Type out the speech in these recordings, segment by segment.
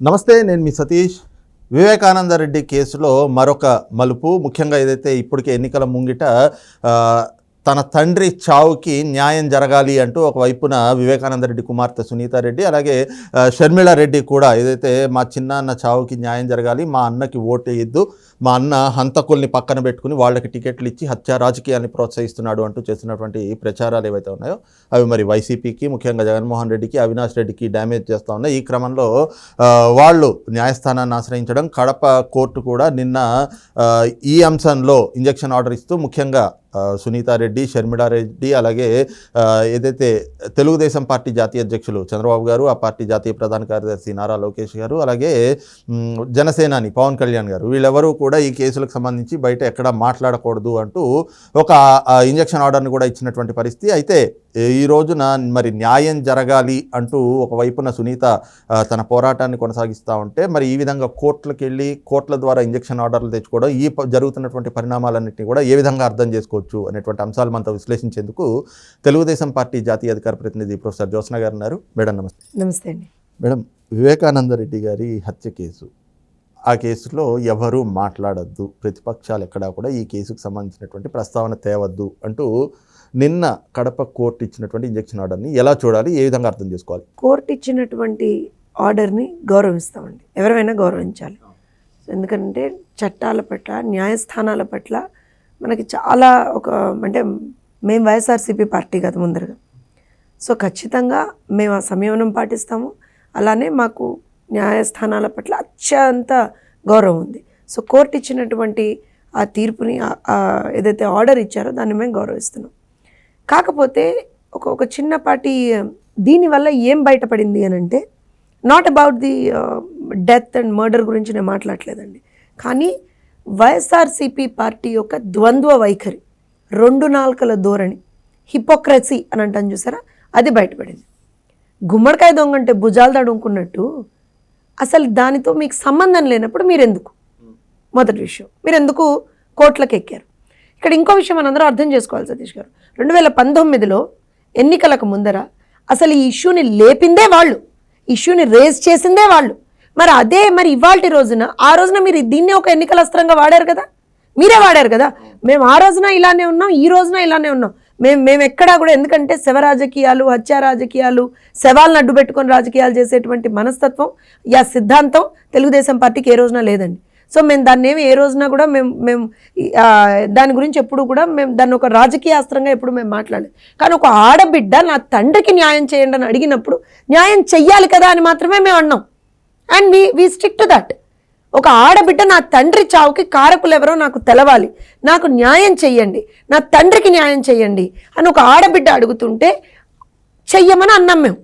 నమస్తే నేను మీ సతీష్. వివేకానంద రెడ్డి కేసులో మరొక మలుపు. ముఖ్యంగా ఏదైతే ఇప్పటికే ఎన్నికల ముంగిట తన తండ్రి చావుకి న్యాయం జరగాలి అంటూ ఒకవైపున వివేకానంద రెడ్డి కుమార్తె సునీతారెడ్డి అలాగే షర్మిళారెడ్డి కూడా ఏదైతే మా చిన్నాన్న చావుకి న్యాయం జరగాలి మా అన్నకి ఓటు వేయద్దు మా అన్న హంతకుల్ని పక్కన పెట్టుకుని వాళ్ళకి టికెట్లు ఇచ్చి హత్య రాజకీయాన్ని ప్రోత్సహిస్తున్నాడు అంటూ చేస్తున్నటువంటి ప్రచారాలు ఏవైతే ఉన్నాయో అవి మరి వైసీపీకి ముఖ్యంగా జగన్మోహన్ రెడ్డికి అవినాష్ రెడ్డికి డ్యామేజ్ చేస్తూ ఉన్నాయి. ఈ క్రమంలో వాళ్ళు న్యాయస్థానాన్ని ఆశ్రయించడం కడప కోర్టు కూడా నిన్న ఈ అంశంలో ఇంజక్షన్ ఆర్డర్ ఇస్తూ ముఖ్యంగా సునీతారెడ్డి షర్మిళారెడ్డి అలాగే ఏదైతే తెలుగుదేశం పార్టీ జాతీయ అధ్యక్షులు చంద్రబాబు గారు ఆ పార్టీ జాతీయ ప్రధాన కార్యదర్శి నారా లోకేష్ గారు అలాగే జనసేనాని పవన్ కళ్యాణ్ గారు వీళ్ళెవరూ కూడా ఈ కేసులకు సంబంధించి బయట ఎక్కడ మాట్లాడకూడదు అంటూ ఒక ఇంజక్షన్ ఆర్డర్ని కూడా ఇచ్చినటువంటి పరిస్థితి. అయితే ఈ రోజున మరి న్యాయం జరగాలి అంటూ ఒకవైపున సునీత తన పోరాటాన్ని కొనసాగిస్తూ ఉంటే మరి ఈ విధంగా కోర్టులకు వెళ్ళి కోర్టుల ద్వారా ఇంజక్షన్ ఆర్డర్లు తెచ్చుకోవడం ఈ జరుగుతున్నటువంటి పరిణామాలన్నింటినీ కూడా ఏ విధంగా అర్థం చేసుకోవచ్చు అనేటువంటి అంశాలు మనతో విశ్లేషించేందుకు తెలుగుదేశం పార్టీ జాతీయ అధికార ప్రతినిధి ప్రొఫెసర్ జ్యోత్స్న గారు ఉన్నారు. మేడం నమస్తే. నమస్తే అండి. మేడం వివేకానంద రెడ్డి గారి హత్య కేసు. ఆ కేసులో ఎవరు మాట్లాడద్దు. ప్రతిపక్షాలు ఎక్కడా కూడా ఈ కేసుకు సంబంధించినటువంటి ప్రస్తావన తేవద్దు అంటూ నిన్న కడప కోర్టు ఇచ్చినటువంటి ఇంజక్షన్ ఆర్డర్ని ఎలా చూడాలి? ఏ విధంగా అర్థం చేసుకోవాలి? కోర్టు ఇచ్చినటువంటి ఆర్డర్ని గౌరవిస్తామండి. ఎవరైనా గౌరవించాలి. ఎందుకంటే చట్టాల పట్ల న్యాయస్థానాల పట్ల మనకి చాలా ఒక అంటే మేము వైఎస్ఆర్సీపీ పార్టీ కదా ముందరగా. సో ఖచ్చితంగా మేము ఆ సంయమనం పాటిస్తాము. అలానే మాకు న్యాయస్థానాల పట్ల అత్యంత గౌరవం ఉంది. సో కోర్టు ఇచ్చినటువంటి ఆ తీర్పుని ఏదైతే ఆర్డర్ ఇచ్చారో దాన్ని మేము గౌరవిస్తున్నాం. కాకపోతే ఒక ఒక చిన్నపాటి దీనివల్ల ఏం బయటపడింది అని అంటే not about the death and murder గురించి నేను మాట్లాడలేదండి కానీ వైఎస్ఆర్సీపీ పార్టీ యొక్క ద్వంద్వ వైఖరి రెండు నాలుకల ధోరణి హిపోక్రసీ అని అంటాను చూసారా? అది బయటపడింది. గుమ్మడికాయ దొంగ అంటే భుజాలు తడుముకున్నట్టు అసలు దానితో మీకు సంబంధం లేనప్పుడు మీరు ఎందుకు మొదటి విషయం. మీరు ఎందుకు కోట్లకు ఎక్కారు ఇక్కడ ఇంకో విషయం మనందరూ అర్థం చేసుకోవాలి సతీష్ గారు. రెండు వేల పంతొమ్మిదిలో ఎన్నికలకు ముందర అసలు ఈ ఇష్యూని లేపిందే వాళ్ళు. ఇష్యూని రేజ్ చేసిందే వాళ్ళు. మరి అదే మరి ఇవాల్టి రోజున ఆ రోజున మీరు దీన్నే ఒక ఎన్నికల అస్త్రంగా వాడారు కదా? మీరే వాడారు కదా? మేము ఆ రోజున ఇలానే ఉన్నాం ఈ రోజున ఇలానే ఉన్నాం. మేము మేము ఎక్కడా కూడా ఎందుకంటే శవ రాజకీయాలు హత్య రాజకీయాలు శవాలను అడ్డు పెట్టుకొని రాజకీయాలు చేసేటువంటి మనస్తత్వం యా సిద్ధాంతం తెలుగుదేశం పార్టీకి ఏ రోజున లేదండి. సో మేము దాన్ని ఏమి ఏ రోజున కూడా మేము మేము దాని గురించి ఎప్పుడు కూడా మేము దాన్ని ఒక రాజకీయ అస్త్రంగా ఎప్పుడు మేము మాట్లాడలేదు. కానీ ఒక ఆడబిడ్డ నా తండ్రికి న్యాయం చేయండి అని అడిగినప్పుడు న్యాయం చెయ్యాలి కదా అని మాత్రమే మేము అన్నాం. And we we stick to that. ఒక ఆడబిడ్డ నా తండ్రి చావుకి కారకులు ఎవరో నాకు తెలవాలి. నాకు న్యాయం చెయ్యండి. నా తండ్రికి న్యాయం చెయ్యండి అని ఒక ఆడబిడ్డ అడుగుతుంటే చెయ్యమని అన్నాం మేము.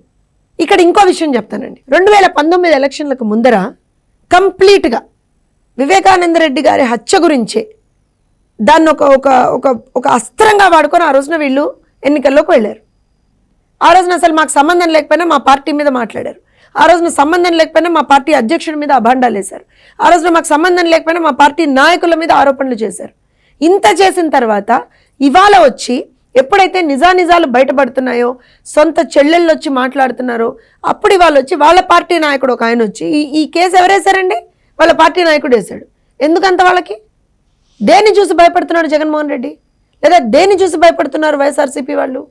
ఇక్కడ ఇంకో విషయం చెప్తానండి. రెండు వేల పంతొమ్మిది ఎలక్షన్లకు ముందర కంప్లీట్గా వివేకానంద రెడ్డి గారి హత్య గురించే దాన్ని ఒక ఒక ఒక ఒక అస్త్రంగా వాడుకొని ఆ రోజున వీళ్ళు ఎన్నికల్లోకి వెళ్ళారు. ఆ రోజున అసలు మాకు సంబంధం లేకపోయినా మా పార్టీ మీద మాట్లాడారు. ఆ రోజున సంబంధం లేకపోయినా మా పార్టీ అధ్యక్షుడి మీద అభాండాలు వేశారు. ఆ రోజున మాకు సంబంధం లేకపోయినా మా పార్టీ నాయకుల మీద ఆరోపణలు చేశారు. ఇంత చేసిన తర్వాత ఇవాళ వచ్చి ఎప్పుడైతే నిజానిజాలు బయటపడుతున్నాయో సొంత చెల్లెళ్ళు వచ్చి మాట్లాడుతున్నారో అప్పుడు వాళ్ళు వచ్చి వాళ్ళ పార్టీ నాయకుడు ఒక ఆయన వచ్చి ఈ ఈ కేసు ఎవరేశారండి? వాళ్ళ పార్టీ నాయకుడు వేశాడు. ఎందుకంత వాళ్ళకి? దేన్ని చూసి భయపడుతున్నాడు జగన్మోహన్ రెడ్డి? లేదా దేన్ని చూసి భయపడుతున్నారు వైఎస్ఆర్సీపీ వాళ్ళు?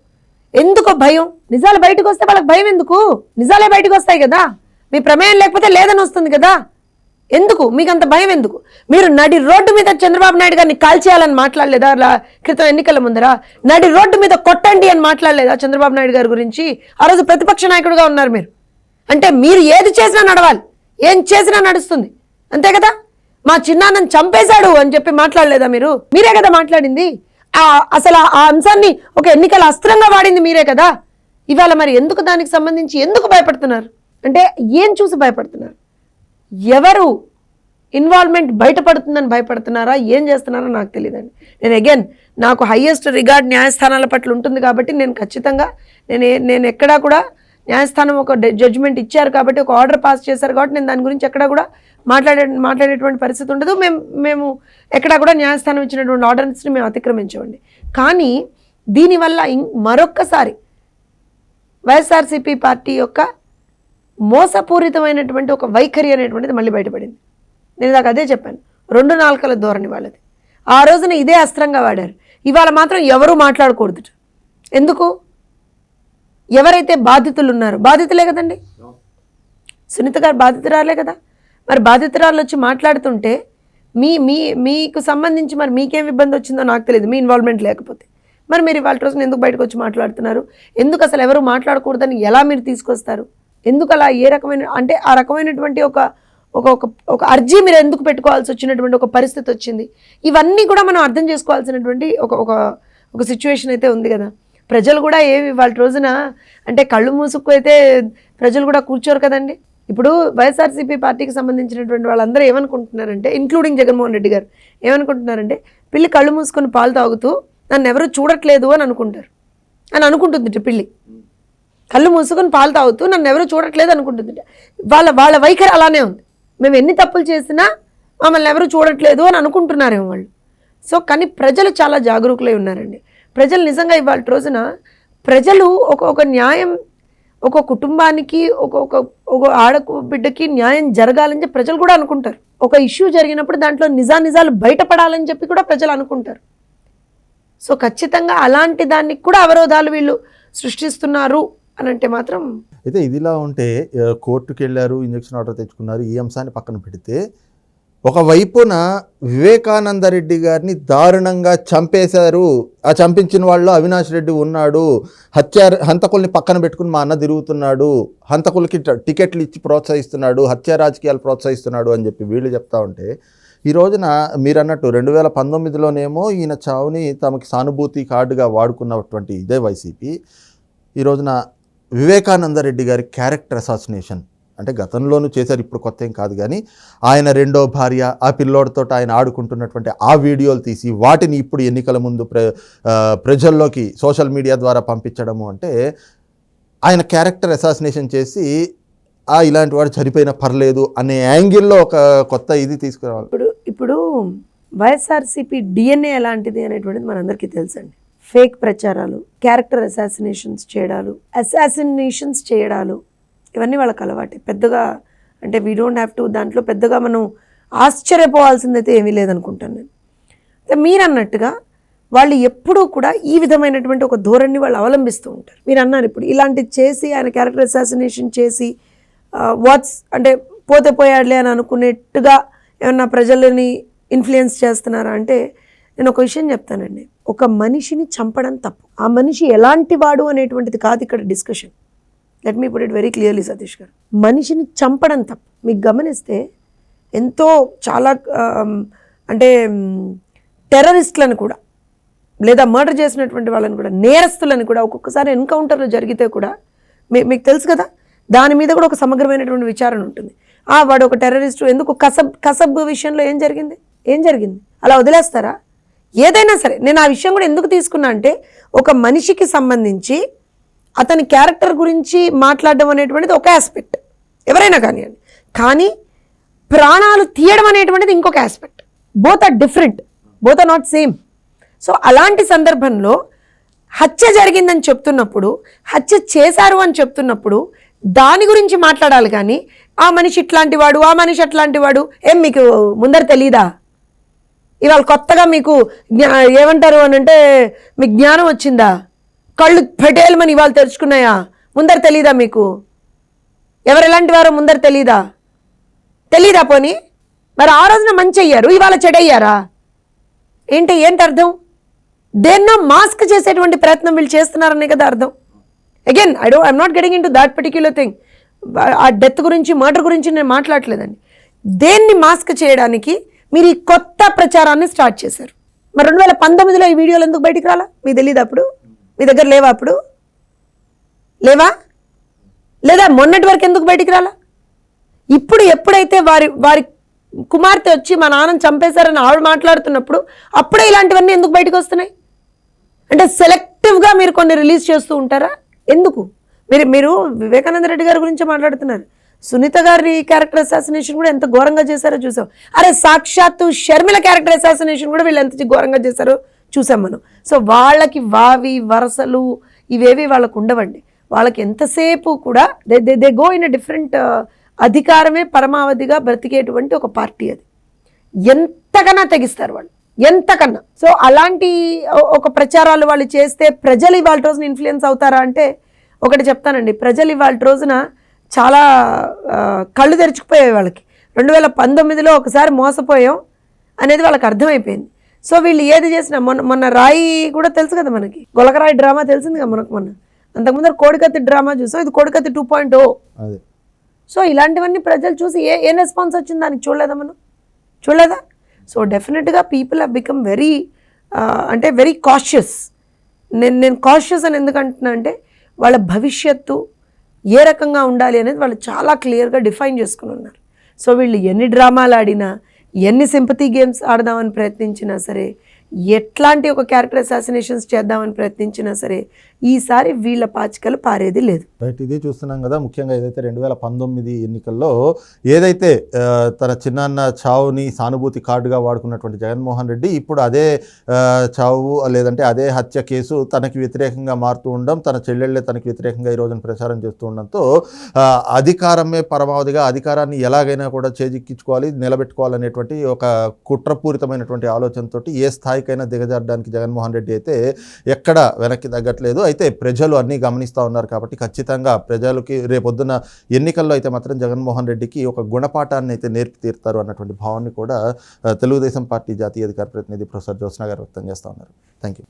ఎందుకో భయం? నిజాలు బయటకు వస్తే వాళ్ళకి భయం ఎందుకు? నిజాలే బయటకు వస్తాయి కదా? మీ ప్రమేయం లేకపోతే లేదని వస్తుంది కదా? ఎందుకు? మీకు అంత భయం ఎందుకు? మీరు నడి రోడ్డు మీద చంద్రబాబు నాయుడు గారిని కాల్చేయాలని మాట్లాడలేదా? అలా క్రితం ఎన్నికల ముందర నడి రోడ్డు మీద కొట్టండి అని మాట్లాడలేదా చంద్రబాబు నాయుడు గారి గురించి? ఆ రోజు ప్రతిపక్ష నాయకుడిగా ఉన్నారు మీరు. అంటే మీరు ఏది చేసినా నడవాలి. ఏం చేసినా నడుస్తుంది. అంతే కదా? మా చిన్నాన్నని చంపేశాడు అని చెప్పి మాట్లాడలేదా మీరు? మీరే కదా మాట్లాడింది. అసలు ఆ- అంశాన్ని ఒక ఎన్నికల అస్త్రంగా వాడింది మీరే కదా. ఇవాళ మరి ఎందుకు దానికి సంబంధించి ఎందుకు భయపడుతున్నారు? అంటే ఏం చూసి భయపడుతున్నారు? ఎవరు ఇన్వాల్వ్మెంట్ బయటపడుతుందని భయపడుతున్నారా? ఏం చేస్తున్నారో నాకు తెలియదండి నేను అగైన్ నాకు హయ్యెస్ట్ రిగార్డ్ న్యాయస్థానాల పట్ల ఉంటుంది కాబట్టి నేను ఖచ్చితంగా నేను నేను ఎక్కడా కూడా న్యాయస్థానం ఒక జడ్జిమెంట్ ఇచ్చారు కాబట్టి ఒక ఆర్డర్ పాస్ చేశారు కాబట్టి నేను దాని గురించి ఎక్కడా కూడా మాట్లాడే మాట్లాడేటువంటి పరిస్థితి ఉండదు. మేము మేము ఎక్కడా కూడా న్యాయస్థానం ఇచ్చినటువంటి ఆర్డర్స్ని మేము అతిక్రమించమండి. కానీ దీనివల్ల మరొక్కసారి వైఎస్ఆర్సీపీ పార్టీ యొక్క మోసపూరితమైనటువంటి ఒక వైఖరి అనేటువంటిది మళ్ళీ బయటపడింది. నేను నాకు అదే చెప్పాను. రెండు నాలుకల ధోరణి వాళ్ళది. ఆ రోజున ఇదే అస్త్రంగా వాడారు. ఇవాళ మాత్రం ఎవరూ మాట్లాడకూడదు. ఎందుకు? ఎవరైతే బాధితులు ఉన్నారో బాధితులే కదండి? సునీత గారు బాధితురాలే కదా? మరి బాధితురాలు వచ్చి మాట్లాడుతుంటే మీ మీ మీకు సంబంధించి మరి మీకేం ఇబ్బంది వచ్చిందో నాకు తెలియదు మీ ఇన్వాల్వ్మెంట్ లేకపోతే. మరి మీరు ఇవాళ రోజున ఎందుకు బయటకు వచ్చి మాట్లాడుతున్నారు? ఎందుకు అసలు ఎవరు మాట్లాడకూడదని ఎలా మీరు తీసుకొస్తారు? ఎందుకు అలా ఏ రకమైన అంటే ఆ రకమైనటువంటి ఒక ఒక ఒక ఒక అర్జీ మీరు ఎందుకు పెట్టుకోవాల్సి వచ్చినటువంటి ఒక పరిస్థితి వచ్చింది? ఇవన్నీ కూడా మనం అర్థం చేసుకోవాల్సినటువంటి ఒక ఒక ఒక సిచ్యువేషన్ అయితే ఉంది కదా. ప్రజలు కూడా ఏమి వాళ్ళ రోజున అంటే కళ్ళు మూసుకు అయితే ప్రజలు కూడా కూర్చోరు కదండి. ఇప్పుడు వైఎస్ఆర్సీపీ పార్టీకి సంబంధించినటువంటి వాళ్ళందరూ ఏమనుకుంటున్నారంటే ఇంక్లూడింగ్ జగన్మోహన్ రెడ్డి గారు ఏమనుకుంటున్నారంటే పిల్లి కళ్ళు మూసుకొని పాలు తాగుతూ నన్ను ఎవరు చూడట్లేదు అని అనుకుంటారు. అని అనుకుంటుంది పిల్లి. కళ్ళు మూసుకొని పాలు తాగుతూ నన్ను ఎవరు చూడట్లేదు అనుకుంటుంది వాళ్ళ వాళ్ళ వైఖరి అలానే ఉంది. మేము ఎన్ని తప్పులు చేసినా మమ్మల్ని ఎవరు చూడట్లేదు అని అనుకుంటున్నారేమో వాళ్ళు. సో కానీ ప్రజలు చాలా జాగరూకులై ఉన్నారండి. ప్రజలు నిజంగా ఇవాళ రోజున ప్రజలు ఒక ఒక న్యాయం ఒక కుటుంబానికి ఒక్కొక్క ఒక ఆడ బిడ్డకి న్యాయం జరగాలని చెప్పి ప్రజలు కూడా అనుకుంటారు. ఒక ఇష్యూ జరిగినప్పుడు దాంట్లో నిజానిజాలు బయటపడాలని చెప్పి కూడా ప్రజలు అనుకుంటారు. సో ఖచ్చితంగా అలాంటి దానికి కూడా అవరోధాలు వీళ్ళు సృష్టిస్తున్నారు అని అంటే మాత్రం అయితే ఇదిలా ఉంటే కోర్టుకు కోర్టుకి వెళ్ళారు ఇంజక్షన్ ఆర్డర్ తెచ్చుకున్నారు ఈ అంశాన్ని పక్కన పెడితే ఒకవైపున వివేకానంద రెడ్డి గారిని దారుణంగా చంపేశారు. ఆ చంపించిన వాళ్ళు అవినాష్ రెడ్డి ఉన్నాడు. హత్య హంతకుల్ని పక్కన పెట్టుకుని మా అన్న తిరుగుతున్నాడు. హంతకులకి టికెట్లు ఇచ్చి ప్రోత్సహిస్తున్నాడు. హత్య రాజకీయాలు ప్రోత్సహిస్తున్నాడు అని చెప్పి వీళ్ళు చెప్తా ఉంటే ఈ రోజున మీరు అన్నట్టు రెండు వేల పంతొమ్మిదిలోనేమో ఈయన చావుని తమకి సానుభూతి కార్డుగా వాడుకున్నటువంటి ఇదే వైసీపీ. ఈ రోజున వివేకానంద రెడ్డి గారి క్యారెక్టర్ అసాసినేషన్. అంటే గతంలోనూ చేశారు ఇప్పుడు కొత్త ఏం కాదు కానీ ఆయన రెండో భార్య ఆ పిల్లోడితో ఆయన ఆడుకుంటున్నటువంటి ఆ వీడియోలు తీసి వాటిని ఇప్పుడు ఎన్నికల ముందు ప్ర ప్రజల్లోకి సోషల్ మీడియా ద్వారా పంపించడము అంటే ఆయన క్యారెక్టర్ అసాసినేషన్ చేసి ఆ ఇలాంటి వాడు చనిపోయినా పర్లేదు అనే యాంగిల్లో ఒక కొత్త ఇది తీసుకురావాలి. ఇప్పుడు ఇప్పుడు వైఎస్ఆర్సీపీ డిఎన్ఏ ఎలాంటిది అనేటువంటిది మనందరికీ తెలుసండి. ఫేక్ ప్రచారాలు క్యారెక్టర్ అసాసినేషన్స్ చేయడాలు అసాసినేషన్స్ చేయడాలు ఇవన్నీ వాళ్ళకి అలవాటే. పెద్దగా అంటే వీ డోంట్ హ్యావ్ టు దాంట్లో పెద్దగా మనం ఆశ్చర్యపోవాల్సిందైతే ఏమీ లేదనుకుంటాను నేను. మీరు అన్నట్టుగా వాళ్ళు ఎప్పుడూ కూడా ఈ విధమైనటువంటి ఒక ధోరణి వాళ్ళు అవలంబిస్తూ ఉంటారు. మీరు అన్నారు ఇప్పుడు ఇలాంటిది చేసి ఆయన క్యారెక్టర్ అసాసినేషన్ చేసి వాట్స్ అంటే పోతే పోయాడులే అని అనుకునేట్టుగా ఏమన్నా ప్రజలని ఇన్ఫ్లుయెన్స్ చేస్తున్నారా అంటే నేను ఒక విషయం చెప్తానండి. ఒక మనిషిని చంపడం తప్పు. ఆ మనిషి ఎలాంటి వాడు అనేటువంటిది కాదు ఇక్కడ discussion let me put it very clearly Satish garu. మనిషిని చంపడం తప్ప. మీకు గమనిస్తే ఎంతో చాలా అంటే టెర్రరిస్టులను కూడా లేదా మర్డర్ చేసినటువంటి వాళ్ళని కూడా నేరస్తులను కూడా ఒక్కొక్కసారి ఎన్కౌంటర్లు జరిగితే కూడా మీ మీకు తెలుసు కదా దాని మీద కూడా ఒక సమగ్రమైనటువంటి విచారణ ఉంటుంది. ఆ వాడు ఒక టెర్రరిస్టు ఎందుకు కసబ్ కసబ్ విషయంలో ఏం జరిగింది? ఏం జరిగింది? అలా వదిలేస్తారా? ఏదైనా సరే నేను ఆ విషయం కూడా ఎందుకు తీసుకున్నా అంటే ఒక మనిషికి సంబంధించి అతని క్యారెక్టర్ గురించి మాట్లాడడం అనేటువంటిది ఒక ఆస్పెక్ట్ ఎవరైనా కానివ్వండి. కానీ ప్రాణాలు తీయడం అనేటువంటిది ఇంకొక aspect both are different both are not same so అలాంటి సందర్భంలో హత్య జరిగిందని చెప్తున్నప్పుడు హత్య చేశారు అని చెప్తున్నప్పుడు దాని గురించి మాట్లాడాలి కానీ ఆ మనిషి ఇట్లాంటి వాడు ఆ మనిషి అట్లాంటి వాడు ఏం మీకు ముందర తెలీదా? ఇవాళ కొత్తగా మీకు జ్ఞా ఏమంటారు అని అంటే మీకు జ్ఞానం వచ్చిందా? కళ్ళు పెటేలమని ఇవాళ తెరుచుకున్నాయా? ముందర తెలీదా మీకు? ఎవరు ఎలాంటి వారో ముందర తెలీదా? తెలీదా పోనీ? మరి ఆ రోజున మంచి అయ్యారు ఇవాళ చెడయ్యారా? ఏంటి ఏంటి అర్థం? దేన్నో మాస్క్ చేసేటువంటి ప్రయత్నం వీళ్ళు చేస్తున్నారనే కదా అర్థం. Again I do I'm not getting in to that particular thing ఆ డెత్ గురించి మర్డర్ గురించి నేను మాట్లాడలేదండి దేన్ని మాస్క్ చేయడానికి మీరు ఈ కొత్త ప్రచారాన్ని స్టార్ట్ చేశారు? మరి రెండు వేల పంతొమ్మిదిలో ఈ వీడియోలు ఎందుకు బయటికి రాలా? మీకు తెలియదు అప్పుడు? మీ దగ్గర లేవా అప్పుడు? లేవా? లేదా మొన్నటి వరకు ఎందుకు బయటికి రాలా? ఇప్పుడు ఎప్పుడైతే వారి వారి కుమార్తె వచ్చి మా నాన్నని చంపేశారని ఆవిడ మాట్లాడుతున్నప్పుడు అప్పుడే ఇలాంటివన్నీ ఎందుకు బయటకు వస్తున్నాయి? అంటే సెలెక్టివ్గా మీరు కొన్ని రిలీజ్ చేస్తూ ఉంటారా? ఎందుకు? మీరు మీరు వివేకానంద రెడ్డి గారి గురించి మాట్లాడుతున్నారు. సునీత గారి క్యారెక్టర్ అసాసినేషన్ కూడా ఎంత ఘోరంగా చేశారో చూసాం అరే సాక్షాత్తు షర్మిల క్యారెక్టర్ అసాసినేషన్ కూడా వీళ్ళు ఎంత ఘోరంగా చేశారో చూసాం మనం. సో వాళ్ళకి వావి వరసలు ఇవేవి వాళ్ళకు ఉండవండి. వాళ్ళకి ఎంతసేపు కూడా they they they go in different అధికారమే పరమావధిగా బ్రతికేటువంటి ఒక పార్టీ అది. ఎంతకన్నా తెగిస్తారు వాళ్ళు. ఎంతకన్నా. సో అలాంటి ఒక ప్రచారాలు వాళ్ళు చేస్తే ప్రజలు ఇవాళ రోజున ఇన్ఫ్లుయెన్స్ అవుతారా అంటే ఒకటి చెప్తానండి. ప్రజలు ఇవాళ రోజున చాలా కళ్ళు తెరుచుకుపోయాయి వాళ్ళకి. రెండు వేల పంతొమ్మిదిలో ఒకసారి మోసపోయాం అనేది వాళ్ళకి అర్థమైపోయింది. సో వీళ్ళు ఏది చేసినా మొన్న మొన్న రాయి కూడా తెలుసు కదా మనకి. గొలకరాయి డ్రామా తెలిసింది కదా మనకు మొన్న. అంతకుముందు కోడికత్తి డ్రామా చూసాం ఇది కోడికత్తి టూ పాయింట్ ఓ. సో ఇలాంటివన్నీ ప్రజలు చూసి ఏ ఏ రెస్పాన్స్ వచ్చింది దానికి చూడలేదా మనం? చూడలేదా? సో డెఫినెట్గా పీపుల్ హ్యావ్ బికమ్ వెరీ అంటే వెరీ కాషియస్ నేను నేను కాషియస్ అని ఎందుకు అంటున్నా అంటే వాళ్ళ భవిష్యత్తు ఏ రకంగా ఉండాలి అనేది వాళ్ళు చాలా క్లియర్గా డిఫైన్ చేసుకుని ఉన్నారు. సో వీళ్ళు ఎన్ని డ్రామాలు ఆడినా ఎన్ని సింపతి గేమ్స్ ఆడదామని ప్రయత్నించినా సరే ఎట్లాంటి ఒక క్యారెక్టర్ అసాసినేషన్స్ చేద్దామని ప్రయత్నించినా సరే ఈసారి వీళ్ళ పాచికలు పారేది లేదు. రైట్ ఇది చూస్తున్నాం కదా ముఖ్యంగా ఏదైతే రెండు వేల పంతొమ్మిది ఎన్నికల్లో ఏదైతే తన చిన్నాన్న చావుని సానుభూతి కార్డుగా వాడుకున్నటువంటి జగన్మోహన్ రెడ్డి ఇప్పుడు అదే చావు లేదంటే అదే హత్య కేసు తనకి వ్యతిరేకంగా మారుతూ ఉండడం తన చెల్లెళ్ళే తనకి వ్యతిరేకంగా ఈ రోజున ప్రచారం చేస్తూ ఉండడంతో అధికారమే పరమావధిగా అధికారాన్ని ఎలాగైనా కూడా చేజిక్కించుకోవాలి నిలబెట్టుకోవాలనేటువంటి ఒక కుట్రపూరితమైనటువంటి ఆలోచనతోటి ఏ స్థాయికైనా దిగజారడానికి జగన్మోహన్ రెడ్డి అయితే ఎక్కడ వెనక్కి తగ్గట్లేదు. అయితే ప్రజలు అన్నీ గమనిస్తూ ఉన్నారు కాబట్టి ఖచ్చితంగా ప్రజలకి రేపొద్దున ఎన్నికల్లో అయితే మాత్రం జగన్మోహన్ రెడ్డికి ఒక గుణపాఠాన్ని అయితే నేర్పి తీరుతారు అన్నటువంటి భావాన్ని కూడా తెలుగుదేశం పార్టీ జాతీయ అధికార ప్రతినిధి ప్రొఫెసర్ జ్యోత్స్న గారు వ్యక్తం చేస్తూ ఉన్నారు. Thank you